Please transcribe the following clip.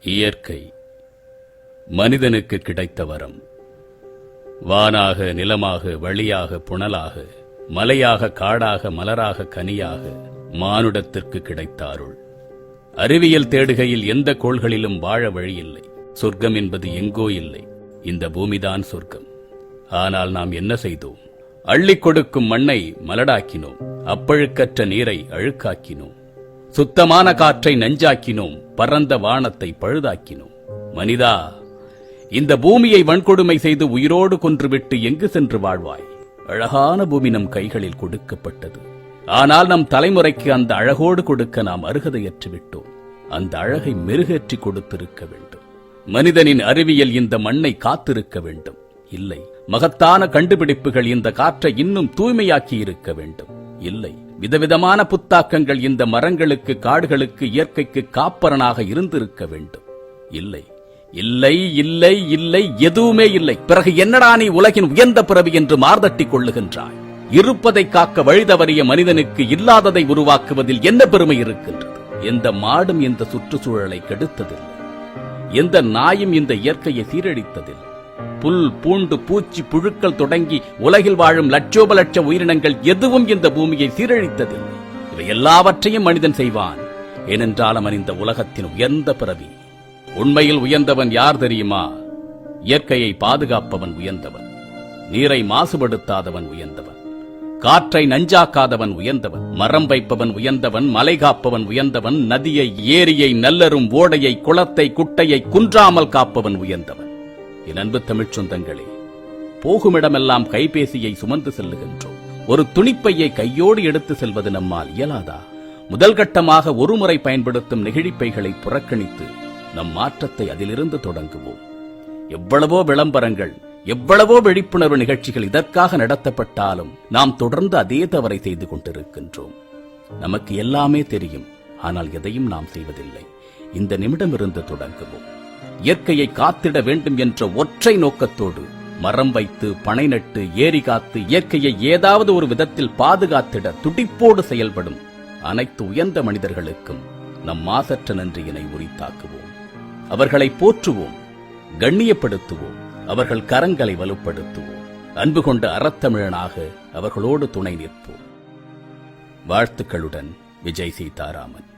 இயற்கை. மனிதனுக்கு கிடைத்த வரம். வானாக நிலமாக வழியாக புனலாக மலையாக காடாக மலராக கனியாக மானுடத்திற்கு கிடைத்த அருள் அறிவியல் தேடுகையில் எந்த கோள்களிலும் வாழ வழியில்லை. சொர்க்கம் என்பது எங்கோ இல்லை. இந்த பூமிதான் சொர்க்கம். ஆனால் நாம் என்ன செய்தோம்? அள்ளிக் கொடுக்கும் மண்ணை மலடாக்கினோம். அப்பழுக்கற்ற நீரை அழுக்காக்கினோம். சுத்தமான காற்றை நஞ்சாக்கினோம் பரந்த வானத்தை பழுதாக்கினோம். மனிதா இந்த பூமியை வன்கொடுமை செய்து உயிரோடு கொன்றுவிட்டு எங்கு சென்று வாழ்வாய்? அழகான பூமி நம் கைகளில் கொடுக்கப்பட்டது. ஆனால் நம் தலைமுறைக்கு அந்த அழகோடு கொடுக்க நாம் அருகதையற்று விட்டோம். அந்த அழகை மெருகேற்றி கொடுத்திருக்க வேண்டும். மனிதனின் அறிவியல் இந்த மண்ணை காத்திருக்க வேண்டும். இல்லை மகத்தான கண்டுபிடிப்புகள் இந்த காற்றை இன்னும் தூய்மையாக்கி இருக்க வேண்டும். இல்லை விதவிதமான புத்தாக்கங்கள் இந்த மரங்களுக்கு காடுகளுக்கு இயற்கைக்கு காப்பரனாக இருந்திருக்க வேண்டும். இல்லை. இல்லை இல்லை இல்லை எதுவுமே இல்லை. பிறகு என்னடா நீ உலகின் உயர்ந்த பிறவி என்று மார்தட்டிக் கொள்ளுகின்றாய்? இருப்பதை காக்க வழிதவறிய மனிதனுக்கு இல்லாததை உருவாக்குவதில் என்ன பெருமை இருக்கின்றது? எந்த மாடும் இந்த சுற்றுச்சூழலை கெடுத்ததில்லை. எந்த நாயும் இந்த இயற்கையை சீரழித்ததில்லை. புல் பூண்டு பூச்சி புழுக்கள் தொடங்கி உலகில் வாழும் லட்சோப லட்ச உயிரினங்கள் எதுவும் இந்த பூமியை சீரழித்ததில்லை. இவை எல்லாவற்றையும் மனிதன் செய்வான். ஏனென்றால் அவன் இந்த உலகத்தின் உயர்ந்த பிறவி. உண்மையில் உயர்ந்தவன் யார் தெரியுமா? இயற்கையை பாதுகாப்பவன் உயர்ந்தவன். நீரை மாசுபடுத்தாதவன் உயர்ந்தவன். காற்றை நஞ்சாக்காதவன் உயர்ந்தவன். மரம் வைப்பவன் உயர்ந்தவன். மலை காப்பவன் உயர்ந்தவன். நதியை ஏரியை நல்லரும் ஓடையை குளத்தை குட்டையை குன்றாமல் காப்பவன் உயர்ந்தவன். என் அன்பு தமிழ்ச் சொந்தங்களே போகுமிடமெல்லாம் கைபேசியை சுமந்து செல்லுகின்றோம். ஒரு துணிப்பையை கையோடு எடுத்து செல்வது நம்மால் இயலாதா? முதல் கட்டமாக ஒருமுறை பயன்படுத்தும் நெகிழிப்பைகளை புறக்கணித்து நம் மாற்றத்தை அதிலிருந்து தொடங்குவோம். எவ்வளவோ விளம்பரங்கள் எவ்வளவோ விழிப்புணர்வு நிகழ்ச்சிகள் இதற்காக நடத்தப்பட்டாலும் நாம் தொடர்ந்து அதே தவறை செய்து கொண்டிருக்கின்றோம். நமக்கு எல்லாமே தெரியும் ஆனால் எதையும் நாம் செய்வதில்லை. இந்த நிமிடமிருந்து தொடங்குவோம். இயற்கையை காத்திட வேண்டும் என்ற ஒற்றை நோக்கத்தோடு மரம் வைத்து பனை நட்டு ஏரி காத்து இயற்கையை ஏதாவது ஒரு விதத்தில் பாதுகாத்திட துடிப்போடு செயல்படும் அனைத்து உயர்ந்த மனிதர்களுக்கும் நம் மாசற்ற நன்றியினை உரித்தாக்குவோம். அவர்களை போற்றுவோம் கண்ணியப்படுத்துவோம் அவர்கள் கரங்களை வலுப்படுத்துவோம். அன்பு கொண்ட அறத்தமிழனாக அவர்களோடு துணை நிற்போம். வாழ்த்துக்களுடன் விஜய் சீதாராமன்.